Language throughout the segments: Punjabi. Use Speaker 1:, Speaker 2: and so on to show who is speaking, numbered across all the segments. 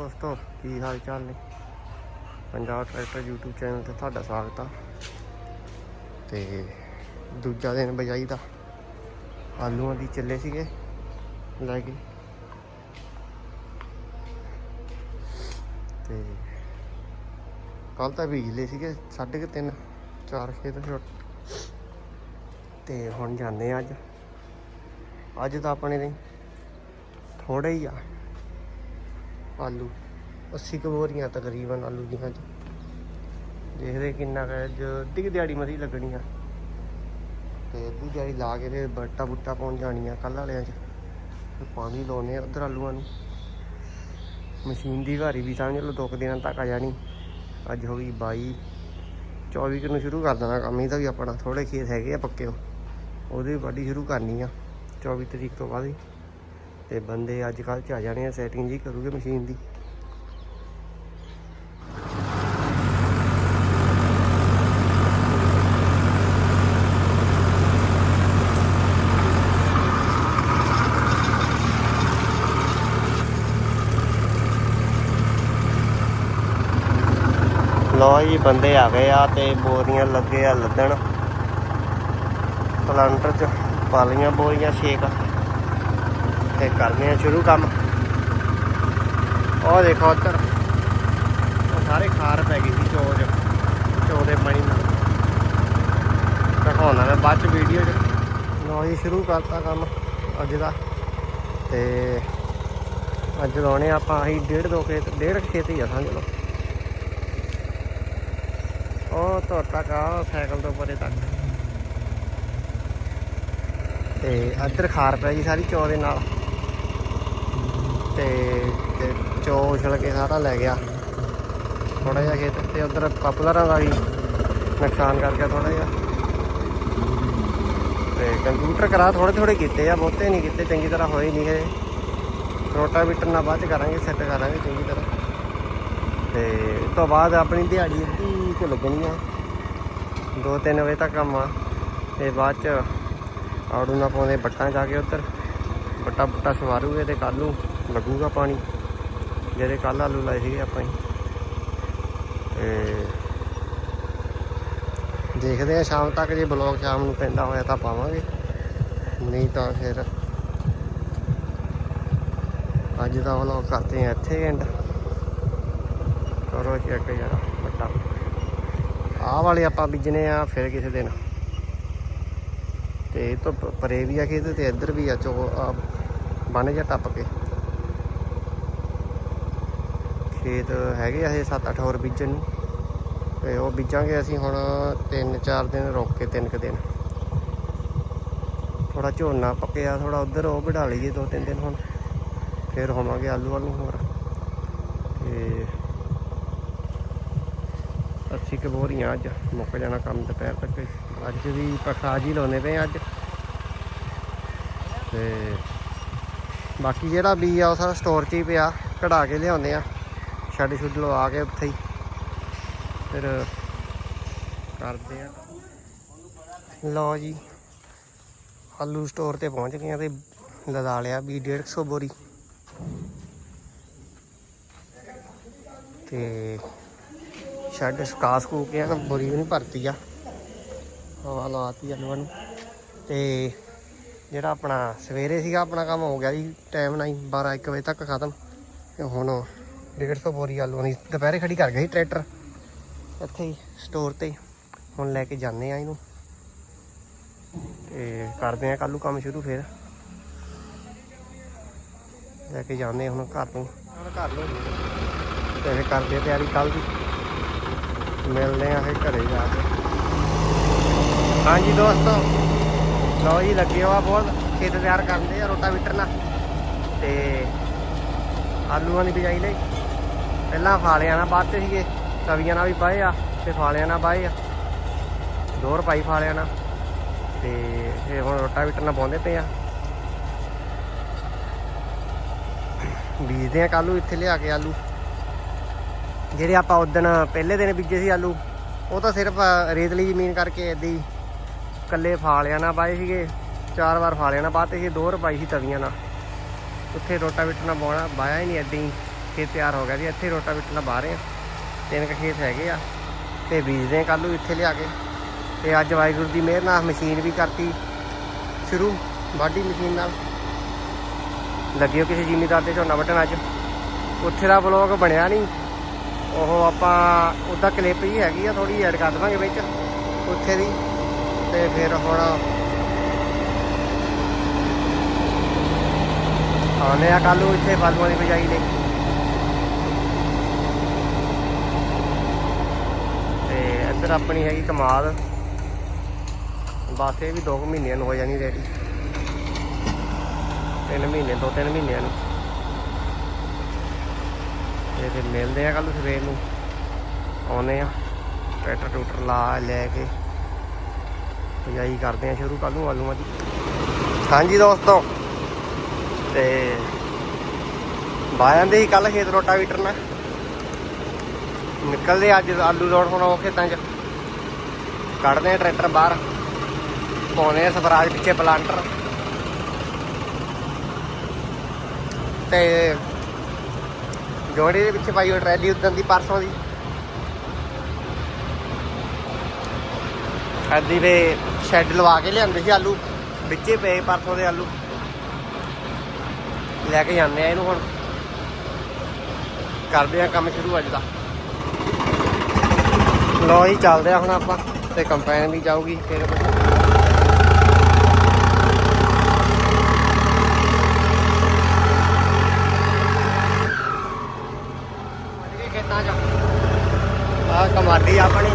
Speaker 1: ਦੋਸਤੋ, ਕੀ ਹਾਲ ਚਾਲ ਨੇ? ਪੰਜਾਬ ਟਰੈਕਟਰ YouTube ਚੈਨਲ ਤੇ ਤੁਹਾਡਾ ਸਵਾਗਤ ਆ। ਤੇ ਦੂਜਾ ਦਿਨ ਬਜਾਈ ਦਾ ਆਲੂਆਂ ਦੀ ਚੱਲੇ ਸੀਗੇ ਲੈ ਕੇ। ਤੇ ਕੱਲ ਤਾਂ ਬੀਜਲੇ ਸੀਗੇ ਸਾਢੇ ਕੁ ਤਿੰਨ, ਚਾਰ ਖੇਤ ਛੋਟ। ਤੇ ਹੁਣ ਜਾਂਦੇ ਆ ਅੱਜ। ਅੱਜ ਤਾਂ ਆਪਣੇ ਲਈ ਥੋੜੇ ਹੀ ਆ। ਆਲੂ 80 ਕੁ ਬੋਰੀਆਂ ਤਕਰੀਬਨ ਆਲੂ ਦੀਆਂ ਅੱਜ ਦੇਖਦੇ ਕਿੰਨਾ ਕੁ ਅੱਜ ਅੱਧੀ ਕੁ ਦਿਹਾੜੀ ਮਰੀ ਲੱਗਣੀ ਆ। ਤੇ ਅੱਧੀ ਦਿਹਾੜੀ ਲਾ ਕੇ ਫਿਰ ਬੱਟਾ ਬੁੱਟਾ ਪਾਉਣ ਜਾਣੀਆਂ ਕੱਲ ਵਾਲਿਆਂ 'ਚ। ਫਿਰ ਪਾਣੀ ਲਾਉਣੇ ਆ ਉਧਰ ਆਲੂਆਂ ਨੂੰ। ਮਸ਼ੀਨ ਦੀ ਵਾਰੀ ਵੀ ਸਮਝ ਲਓ, ਦੋ ਕੁ ਦਿਨਾਂ ਤੱਕ ਆ ਜਾਣੀ। ਅੱਜ ਹੋ ਗਈ 22 24 ਕੁ ਨੂੰ ਸ਼ੁਰੂ ਕਰ ਦੇਣਾ ਕੰਮ ਇਹਦਾ ਵੀ ਆਪਣਾ ਥੋੜੇ ਖੇਤ ਹੈਗੇ ਆ ਪੱਕੇ ਉਹ। ਉਹਦੀ ਵਾਢੀ ਸ਼ੁਰੂ ਕਰਨੀ ਆ 24 ਤਰੀਕ ਤੋਂ ਬਾਅਦ ਹੀ। ਤੇ ਬੰਦੇ ਅੱਜ ਕੱਲ੍ਹ ਚ ਆ ਜਾਣੇ ਆ ਸੈਟਿੰਗ ਜੀ ਕਰੂਗੇ ਮਸ਼ੀਨ ਦੀ। ਲੋ ਜੀ, ਬੰਦੇ ਆ ਗਏ ਆ ਤੇ ਬੋਰੀਆਂ ਲੱਗੇ ਆ ਲੱਦਣ। ਪਲਾਂਟਰ ਚ ਪਾ ਬੋਰੀਆਂ, ਛੇਕ। ਤੇ ਕਰਦੇ ਆ ਸ਼ੁਰੂ ਕੰਮ। ਉਹ ਦੇਖੋ ਉੱਧਰ। ਉਹ ਸਾਰੇ ਖਾਰ ਪੈ ਗਈ ਸੀ ਚੋ ਚ ਚੋ ਦੇ ਪਾਣੀ ਨਾਲ। ਦਿਖਾਉਣਾ ਮੈਂ ਬਾਅਦ ਚ ਵੀਡੀਓ ਚ। ਲੋ ਜੀ, ਸ਼ੁਰੂ ਕਰਤਾ ਕੰਮ ਅੱਜ ਦਾ। ਤੇ ਅੱਜ ਲਾਉਣੇ ਆਪਾਂ ਅਸੀਂ ਡੇਢ ਦੋ ਖੇਤ, ਡੇਢ ਖੇਤ ਹੀ ਆ ਸਮਝ ਲਓ ਉਹ ਤੋਂ ਤੱਕ ਆ ਸਾਈਕਲ ਤੋਂ ਪਰੇ ਤੱਕ। ਤੇ ਇੱਧਰ ਖਾਰ ਪੈ ਗਈ ਸਾਰੀ ਚੋ ਦੇ ਨਾਲ। ਤੇ ਤੇ ਚੋ ਉਛਲ ਕੇ ਸਾਰਾ ਲੈ ਗਿਆ। ਥੋੜਾ ਜਿਹਾ ਖੇਤ ਤੇ ਉਧਰ ਪਪਲਰਾਂ ਦਾ ਵੀ ਨੁਕਸਾਨ ਕਰ ਗਿਆ ਥੋੜਾ ਜਿਹਾ। ਤੇ ਕੰਪਿਊਟਰ ਕਰਾ ਥੋੜੇ ਥੋੜੇ ਕੀਤੇ ਆ, ਬਹੁਤੇ ਨਹੀਂ ਕੀਤੇ, ਚੰਗੀ ਤਰ੍ਹਾਂ ਹੋਏ ਨਹੀਂ ਹੈ ਰੋਟਾਵੀਟਰ ਨਾਲ ਬਾਅਦ ਚ ਕਰਾਂਗੇ, ਸੈੱਟ ਕਰਾਂਗੇ ਚੰਗੀ ਤਰ੍ਹਾਂ। ਤੇ ਉਸ ਤੋਂ ਬਾਅਦ ਆਪਣੀ ਦਿਹਾੜੀ ਅੱਧੀ ਕੁ ਲੱਗਣੀ ਆ। 2-3 ਵਜੇ ਤੱਕ ਕੰਮ ਆ। ਤੇ ਬਾਅਦ ਚ ਆੜੂ ਨਾ ਪਾਉਂਦੇ, ਬੱਟਾਂ ਜਾ ਕੇ ਉੱਧਰ। ਬੱਟਾ ਬੁੱਟਾ ਸਵਾਰੂਗੇ ਤੇ ਕੱਲ ਨੂੰ ਲੱਗੂਗਾ ਪਾਣੀ। ਜਿਹੜੇ ਕੱਲ ਆਲੂ ਲਾਏ ਸੀਗੇ ਆਪਾਂ ਹੀ ਤੇ ਦੇਖਦੇ ਆ ਸ਼ਾਮ ਤੱਕ ਜੇ ਬਲੌਗ ਸ਼ਾਮ ਨੂੰ ਪੈਂਦਾ ਹੋਇਆ ਤਾਂ ਪਾਵਾਂਗੇ। ਨਹੀਂ ਤਾਂ ਫਿਰ ਅੱਜ ਦਾ ਵਲੌਗ ਕਰਦੇ ਆ ਇੱਥੇ ਐਂਡ ਕਰੋ ਚੈੱਕ ਯਾਰ ਬੱਟਾ ਆਹ ਵਾਲੇ ਆਪਾਂ ਬੀਜਨੇ ਆ ਫਿਰ ਕਿਸੇ ਦਿਨ। ਤੇ ਇਹ ਤੋਂ ਪਰੇ ਵੀ ਆ ਖੇਤ ਤੇ ਇੱਧਰ ਵੀ ਆ ਚੋ ਆ ਬਣ ਜਾ ਟੱਪ ਕੇ। ਖੇਤ ਹੈਗੇ ਆ ਇਹ 7-8 ਹੋਰ ਬੀਜਣ ਨੂੰ। ਤੇ ਉਹ ਬੀਜਾਂਗੇ ਅਸੀਂ ਹੁਣ 3-4 ਦਿਨ ਰੁਕ ਕੇ 3 ਕੁ ਦਿਨ। ਥੋੜਾ ਝੋਨਾ ਪੱਕਿਆ ਥੋੜਾ ਉਧਰ ਉਹ ਵਢਾ ਲਈਏ 2-3 ਦਿਨ ਹੁਣ। ਫਿਰ ਹੋਵਾਂਗੇ ਆਲੂ ਵਾਲੂ ਹੋਰ। ਤੇ ਅੱਛੀ ਕੁ ਅੱਜ, ਮੁੱਕ ਜਾਣਾ ਕੰਮ ਦੁਪਹਿਰ ਤੱਕ। ਅੱਜ ਵੀ ਪਖਾਜ ਹੀ ਲਾਉਨੇ ਪਏ ਅੱਜ। ਤੇ ਬਾਕੀ ਜਿਹੜਾ ਬੀ ਆ ਉਹ ਸਾਰਾ ਸਟੋਰ 'ਚ ਹੀ ਪਿਆ, ਕਢਾ ਕੇ ਲਿਆਉਂਦੇ ਆ। ਛੱਡ ਛੁੱਡ ਲਵਾ ਕੇ ਉੱਥੇ ਹੀ। ਫਿਰ ਕਰਦੇ ਆ। ਲਓ ਜੀ, ਆਲੂ ਸਟੋਰ ਤੇ ਪਹੁੰਚ ਗਏ ਆ ਤੇ ਲਦਾ ਲਿਆ ਵੀ 150 ਬੋਰੀ। ਤੇ ਸ਼ੈੱਡ ਸੁਕਾ ਸਕੂ ਕੇ ਨਾ ਬੋਰੀ ਵੀ ਨਹੀਂ ਭਰਤੀ ਆ। ਹਵਾ ਲਾਤੀ ਆਲੂਆਂ ਨੂੰ। ਤੇ ਜਿਹੜਾ ਆਪਣਾ ਸਵੇਰੇ ਸੀਗਾ, ਆਪਣਾ ਕੰਮ ਹੋ ਗਿਆ ਜੀ ਟਾਈਮ ਨਾਲ ਹੀ 12 1 ਵਜੇ ਤੱਕ ਖਤਮ। ਤੇ ਹੁਣ 150 ਬੋਰੀ ਆਲੂਆਂ ਦੀ ਦੁਪਹਿਰੇ ਖੜੀ ਕਰ ਗਈ ਟਰੈਕਟਰ। ਇੱਥੇ ਹੀ ਸਟੋਰ ਤੇ ਹੁਣ ਲੈ ਕੇ ਜਾਂਦੇ ਆ ਇਹਨੂੰ। ਤੇ ਕਰਦੇ ਆ ਕੱਲੂ ਕੰਮ ਸ਼ੁਰੂ ਫਿਰ। ਲੈ ਕੇ ਜਾਂਦੇ ਹੁਣ ਘਰ ਨੂੰ। ਘਰ ਨੂੰ। ਤੇ ਫਿਰ ਕਰਦੇ ਆ ਤਿਆਰੀ ਕੱਲ ਦੀ। ਮਿਲਦੇ ਆ ਫਿਰ ਘਰੇ ਜਾ ਕੇ। ਹਾਂਜੀ ਦੋਸਤੋ। ਲਓ ਜੀ ਲੱਗੇ ਹੋਆ ਬਹੁਤ। ਖੇਤ ਤਿਆਰ ਕਰਦੇ ਆ ਰੋਟਾਵੀਟਰ ਨਾਲ। ਤੇ ਆਲੂਆਂ ਦੀ ਬਿਜਾਈ ਲਈ। ਪਹਿਲਾਂ ਫਾਲਿਆਂ ਨਾਲ ਬਾਤੇ ਸੀਗੇ, ਤਵੀਆਂ ਨਾਲ ਵੀ ਪਾਏ ਆ, ਤੇ ਫਾਲਿਆਂ ਨਾਲ ਪਾਏ ਆ। ਦੋਰ ਪਾਈ ਫਾਲਿਆਂ ਨਾਲ। ਤੇ ਇਹ ਹੁਣ ਰੋਟਾਵੀਟਰ ਨਾਲ ਪਾਉਂਦੇ ਪਏ ਆ। ਬੀਜਦੇ ਆ ਕਾਲੂ ਇੱਥੇ ਲਿਆ ਕੇ ਆਲੂ। ਜਿਹੜੇ ਆਪਾਂ ਉਦਣ ਪਹਿਲੇ ਦਿਨ ਬੀਜੇ ਸੀ ਆਲੂ, ਉਹ ਤਾਂ ਸਿਰਫ ਰੇਤਲੀ ਜ਼ਮੀਨ ਕਰਕੇ ਏਦਾਂ ਹੀ ਕੱਲੇ ਫਾਲਿਆਂ ਨਾਲ ਪਾਏ ਸੀਗੇ, ਚਾਰ ਵਾਰ ਫਾਲਿਆਂ ਨਾਲ ਪਾਤੇ ਸੀ ਦੋ ਰੁਪਏ ਸੀ ਤਵੀਆਂ ਨਾਲ। ਉੱਥੇ ਰੋਟਾਵੀਟਰ ਨਾਲ ਬਾਉਣਾ ਬਾਇਆ ਹੀ ਨਹੀਂ ਏਦਾਂ ਹੀ। ਖੇਤ ਤਿਆਰ ਹੋ ਗਿਆ ਜੀ। ਇੱਥੇ ਰੋਟਾ ਬਿਟਣਾ ਬਾਹਰ ਆ। ਤਿੰਨ ਕੁ ਖੇਤ ਹੈਗੇ ਆ ਤੇ ਬੀਜਦੇ ਕੱਲ ਨੂੰ ਇੱਥੇ ਲਿਆ ਕੇ। ਤੇ ਅੱਜ ਵਾਹਿਗੁਰੂ ਦੀ ਮਿਹਰ ਨਾਲ ਮਸ਼ੀਨ ਵੀ ਕਰਤੀ ਸ਼ੁਰੂ, ਵਾਢੀ ਮਸ਼ੀਨ ਨਾਲ। ਲੱਗਿਓ ਕਿਸੇ ਜ਼ਿਮੀਦਾਰ ਦੇ ਝੋਨਾ ਵੱਢਣ ਅੱਜ। ਉੱਥੇ ਦਾ ਵਲੌਗ ਬਣਿਆ ਨਹੀਂ। ਉਹ ਆਪਾਂ ਉਹਦਾ ਕਲਿੱਪ ਹੀ ਹੈਗੀ ਆ ਥੋੜੀ ਐਡ ਕਰ ਦੇਵਾਂਗੇ ਵਿੱਚ। ਉੱਥੇ ਦੀ। ਤੇ ਫਿਰ ਹੁਣ ਆਨੇ ਆ ਕੱਲ ਨੂੰ ਇੱਥੇ ਫਲੂਆਂ ਦੀ ਬਜਾਈ ਲਈ ਤੇ ਇੱਧਰ ਆਪਣੀ ਹੈਗੀ ਕਮਾਲ। ਬਸ ਇਹ ਵੀ 2 ਮਹੀਨਿਆਂ ਨੂੰ ਹੋ ਜਾਣੀ ਰੈਡੀ ਤਿੰਨ ਮਹੀਨੇ, ਦੋ ਤਿੰਨ ਮਹੀਨਿਆਂ ਨੂੰ। ਤੇ ਫਿਰ ਮਿਲਦੇ ਆ ਕੱਲ ਸਵੇਰ ਨੂੰ। ਆਉਨੇ ਆ, ਟਰੈਕਟਰ ਟੂਟਰ ਲਾ ਲੈ ਕੇ। ਬਜਾਈ ਕਰਦੇ ਆ ਸ਼ੁਰੂ ਕੱਲ ਨੂੰ ਆਲੂਆਂ ਦੀ। ਹਾਂਜੀ ਦੋਸਤੋ, ਤੇ ਬਾਇਆਂ ਦੇ ਹੀ ਕੱਲ ਖੇਤ ਰੋਟਾ ਵੀਟਰ ਨਾਲ। ਨਿਕਲਦੇ ਅੱਜ ਆਲੂ ਲੋੜ ਹੁਣ ਉਹ ਖੇਤਾਂ 'ਚ। ਕੱਢਦੇ ਆ ਟਰੈਕਟਰ ਬਾਹਰ। ਪਾਉਣੇ ਆ ਸਵਰਾਜ ਪਿੱਛੇ ਪਲਾਂਟਰ। ਤੇ ਜੋੜੀ ਦੇ ਪਿੱਛੇ ਪਾਈ ਉਹ ਟਰੈਲੀ ਉਦੋਂ ਦੀ ਪਰਸੋਂ ਦੀ। ਐਦੀ ਵੇ ਸ਼ੈੱਡ ਲਵਾ ਕੇ ਲਿਆਂਦੇ ਸੀ ਆਲੂ। ਵਿੱਚੇ ਪਏ ਪਰਸੋਂ ਦੇ ਆਲੂ। ਲੈ ਕੇ ਜਾਂਦੇ ਆ ਇਹਨੂੰ ਹੁਣ। ਕਰਦੇ ਆ ਕੰਮ ਸ਼ੁਰੂ ਅੱਜ ਦਾ। ਲੋ ਜੀ, ਚੱਲਦੇ ਆ ਹੁਣ ਆਪਾਂ। ਤੇ ਕੰਪੈਨ ਵੀ ਜਾਊਗੀ ਫਿਰ ਖੇਤਾਂ 'ਚ। ਆ ਕਮਾਡੀ ਆਪਣੀ।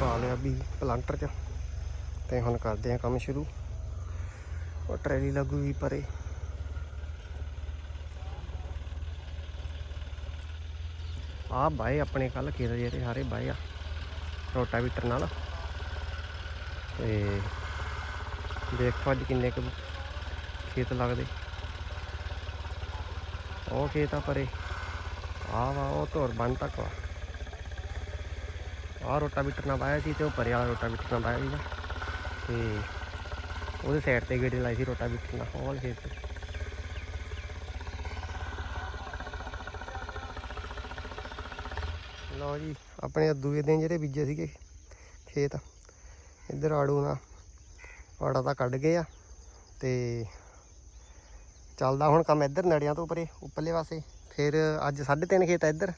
Speaker 1: ਪਾ ਲਿਆ ਵੀ ਪਲਾਂਟਰ 'ਚ ਤੇ ਹੁਣ ਕਰਦੇ ਆ ਕੰਮ ਸ਼ੁਰੂ। ਉਹ ਟਰੈਲੀ ਲੱਗੂਗੀ ਪਰੇ। ਆ ਬਾਏ ਆਪਣੇ ਕੱਲ ਖੇਤ ਜਿਹੜੇ ਸਾਰੇ ਬਾਏ ਆ, ਰੋਟਾਵੀਟਰ ਨਾਲ। ਤੇ ਦੇਖੋ ਅੱਜ ਕਿੰਨੇ ਕੁ ਖੇਤ ਲੱਗਦੇ। ਉਹ ਖੇਤ ਆ ਪਰੇ। ਆ ਵਾ, ਉਹ ਧੋਰ ਬੰਨ ਤੱਕ ਵਾ। ਆ ਰੋਟਾਵੀਟਰ ਨਾਲ ਵਾਇਆ ਸੀ ਤੇ ਉਹ ਪਰੇ ਵਾਲਾ ਰੋਟਾਵੀਟਰ ਨਾਲ ਵਾਇਆ ਸੀਗਾ। ਤੇ ਉਹਦੇ ਸਾਈਡ ਤੇ ਗੇੜੇ ਲਾਈ ਸੀ ਰੋਟਾਵੀਟਰ ਨਾਲ, ਉਹ ਖੇਤ ਤੇ। ਲਓ ਜੀ, ਆਪਣੇ ਦੂਏ ਦਿਨ ਜਿਹੜੇ ਬੀਜੇ ਸੀਗੇ ਖੇਤ, ਇੱਧਰ ਆੜੂ ਨਾਲ ਆੜਾ ਤਾਂ ਕੱਢ ਗਏ ਆ ਤੇ ਚੱਲਦਾ ਹੁਣ ਕੰਮ ਇੱਧਰ ਨੜਿਆਂ ਤੋਂ ਪਰੇ ਉੱਪਰਲੇ ਪਾਸੇ, ਫਿਰ ਅੱਜ 3.5 ਖੇਤ ਆ ਇੱਧਰ,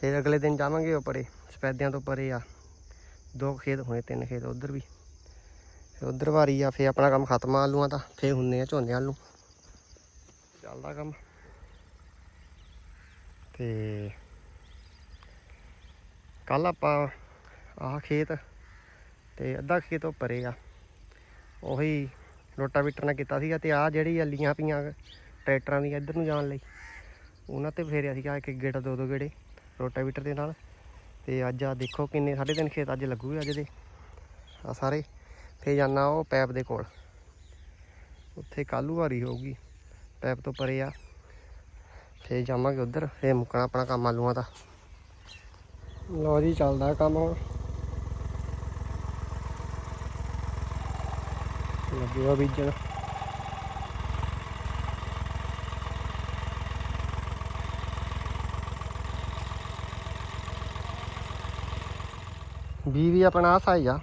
Speaker 1: ਫਿਰ ਅਗਲੇ ਦਿਨ ਜਾਵਾਂਗੇ ਉੱਪਰੇ, ਸਪੈਦਿਆਂ ਤੋਂ ਪਰੇ ਆ, ਦੋ ਖੇਤ, ਹੋਣੇ ਤਿੰਨ ਖੇਤ ਉਧਰ ਵੀ, ਫਿਰ ਉਧਰ ਵਾਰੀ ਆ, ਫਿਰ ਆਪਣਾ ਕੰਮ ਖਤਮ ਆ ਆਲੂਆਂ ਦਾ, ਫਿਰ ਹੁੰਨੇ ਆ ਝੋਨੇ ਆਲੂ, ਚੱਲਦਾ ਕੰਮ, ਤੇ ਕੱਲ ਆਪਾਂ ਆਹ ਖੇਤ ਤੇ ਅੱਧਾ ਖੇਤ ਉਹ ਪਰੇ ਆ। ਉਹੀ ਰੋਟਾਵੀਟਰ ਨਾਲ ਕੀਤਾ ਸੀਗਾ ਤੇ ਆਹ ਜਿਹੜੀ ਅੱਲੀਆਂ ਪਈਆਂ ਟਰੈਕਟਰਾਂ ਦੀਆਂ ਇੱਧਰ ਨੂੰ ਜਾਣ ਲਈ, ਉਹਨਾਂ ਤੇ ਫੇਰਿਆ ਸੀਗਾ ਇੱਕ ਗੇੜਾ, ਦੋ ਦੋ ਗੇੜੇ ਰੋਟਾਵੀਟਰ ਦੇ ਨਾਲ। ਤੇ ਅੱਜ ਆ ਦੇਖੋ ਕਿੰਨੇ ਸਾਢੇ ਤਿੰਨ ਖੇਤ ਅੱਜ ਲੱਗੂਗੇ ਅੱਜ ਦੇ ਆ ਸਾਰੇ। ਫੇਰ ਜਾਣਾ ਉਹ ਪੈਪ ਦੇ ਕੋਲ। ਉੱਥੇ ਕਾਲੂ ਵਾਰੀ ਹੋਊਗੀ, ਪੈਪ ਤੋਂ ਪਰੇ ਆ। ਫੇਰ ਜਾਵਾਂਗੇ ਉਧਰ ਫੇਰ ਮੁੱਕਣਾ ਆਪਣਾ ਕੰਮ ਆਲੂਆਂ ਦਾ। ਲਓ ਜੀ, ਚੱਲਦਾ ਕੰਮ ਹੁਣ। ਲੱਗਿਆ ਬੀਜਣ। ਬੀ ਵੀ ਆਪਣਾ ਆਹ ਸਾਈ ਆ।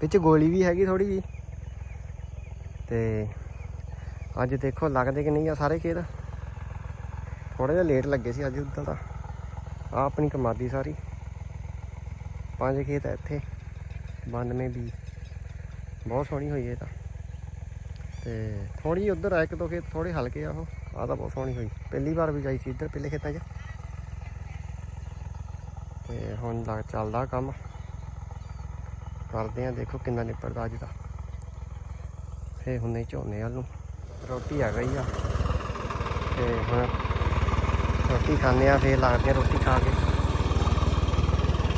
Speaker 1: ਵਿੱਚ ਗੋਲੀ ਵੀ ਹੈਗੀ ਥੋੜੀ ਜੀ ਤੇ ਅੱਜ ਦੇਖੋ ਲੱਗਦੇ ਕਿ ਨਹੀਂ ਆ ਸਾਰੇ ਖੇਤ। ਥੋੜਾ ਜਿਹਾ ਲੇਟ ਲੱਗੇ ਸੀ ਅੱਜ ਉਦਾਂ ਤਾਂ। ਆ ਆਪਣੀ ਕਮਾਦੀ ਸਾਰੀ। ਪੰਜ ਖੇਤ ਹੈ ਇੱਥੇ 92 ਵੀ ਬਹੁਤ ਸੋਹਣੀ ਹੋਈ ਇਹ ਤਾਂ। ਤੇ ਥੋੜੀ ਉਧਰ ਆ, ਇੱਕ ਦੋ ਖੇਤ ਥੋੜੇ ਹਲਕੇ ਆ ਉਹ ਆ ਤਾਂ ਬਹੁਤ ਸੋਹਣੀ ਹੋਈ। ਪਹਿਲੀ ਵਾਰ ਵੀ ਜਾਈ ਸੀ ਇੱਧਰ ਪਹਿਲੇ ਖੇਤਾਂ 'ਚ। ਤੇ ਹੁਣ ਲੱਗ ਚੱਲਦਾ ਕੰਮ। ਕਰਦੇ ਆ ਦੇਖੋ ਕਿੰਨਾ ਨਿਪੜਦਾ ਅੱਜ ਦਾ। ਫੇ ਹੁੰਨੇ ਝੋਨੇ ਵੱਲ ਨੂੰ ਰੋਟੀ ਆ ਗਈ ਆ। ਤੇ ਹੁਣ ਰੋਟੀ ਖਾਂਦੇ ਆ ਫੇਰ ਲੱਗਦੇ ਆ ਰੋਟੀ ਖਾ ਕੇ।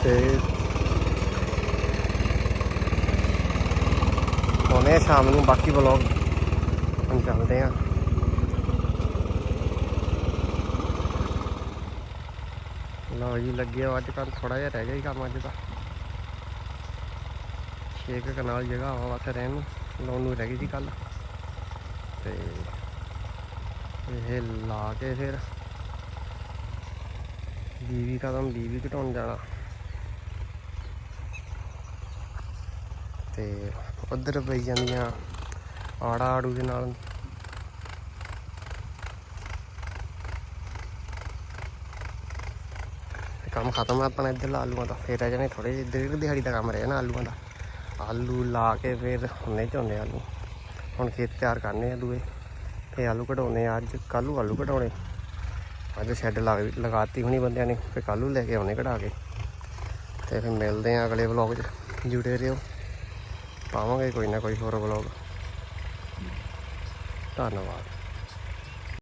Speaker 1: ਤੇ ਆਉਂਦੇ ਸ਼ਾਮ ਨੂੰ, ਬਾਕੀ ਵਲੌਗ ਚੱਲਦੇ ਆ। ਲਓ ਜੀ, ਲੱਗੇ ਅੱਜ ਕੱਲ ਥੋੜਾ ਜਿਹਾ ਰਹਿ ਗਿਆ ਹੀ ਕੰਮ ਅੱਜ ਦਾ ਛੇ ਕੁ ਕਨਾਲ ਜਗ੍ਹਾ ਵਾ ਵਾਸਤੇ ਰਹਿਣ ਨੂੰ ਲਾਉਣ ਨੂੰ ਰਹਿ ਗਈ ਸੀ ਕੱਲ ਤੇ ਇਹ ਲਾ ਕੇ ਫਿਰ ਬੀਵੀ ਕਦਮ ਬੀਵੀ ਘਟਾਉਣ ਜਾਣਾ। ਤੇ ਉਧਰ ਪਈ ਜਾਂਦੀਆਂ ਆੜਾ ਆੜੂ ਦੇ ਨਾਲ। ਕੰਮ ਖਤਮ ਆ ਆਪਣਾ ਇੱਧਰ ਆਲੂਆਂ ਦਾ। ਫੇਰ ਰਹਿ ਜਾਣੇ ਥੋੜੇ ਜਿਹੇ ਡੇਢ ਦਿਹਾੜੀ ਦਾ ਕੰਮ ਰਹਿ ਜਾਣਾ ਆਲੂਆਂ ਦਾ। ਆਲੂ ਲਾ ਕੇ ਫਿਰ ਹੁਣੇ ਝੋਨੇ ਆਲੂ। ਹੁਣ ਖੇਤ ਤਿਆਰ ਕਰਨੇ ਆ ਦੂਏ। ਤੇ ਆਲੂ ਕਢਾਉਣੇ ਆ, ਅੱਜ ਕੱਲੂ ਆਲੂ ਕਢਾਉਣੇ। ਅੱਜ ਸ਼ੈੱਡ ਲਾ ਲਗਾਤੀ ਹੁਣੀ ਬੰਦਿਆਂ ਨੇ, ਫਿਰ ਕੱਲੂ ਲੈ ਕੇ ਆਉਣੇ ਕਢਾ ਕੇ। ਤੇ ਫਿਰ ਮਿਲਦੇ ਆ ਅਗਲੇ ਵਲੌਗ 'ਚ। ਜੁੜੇ ਰਹੋ। ਪਾਵਾਂਗੇ ਕੋਈ ਨਾ ਕੋਈ ਹੋਰ ਵਲੌਗ ਧੰਨਵਾਦ।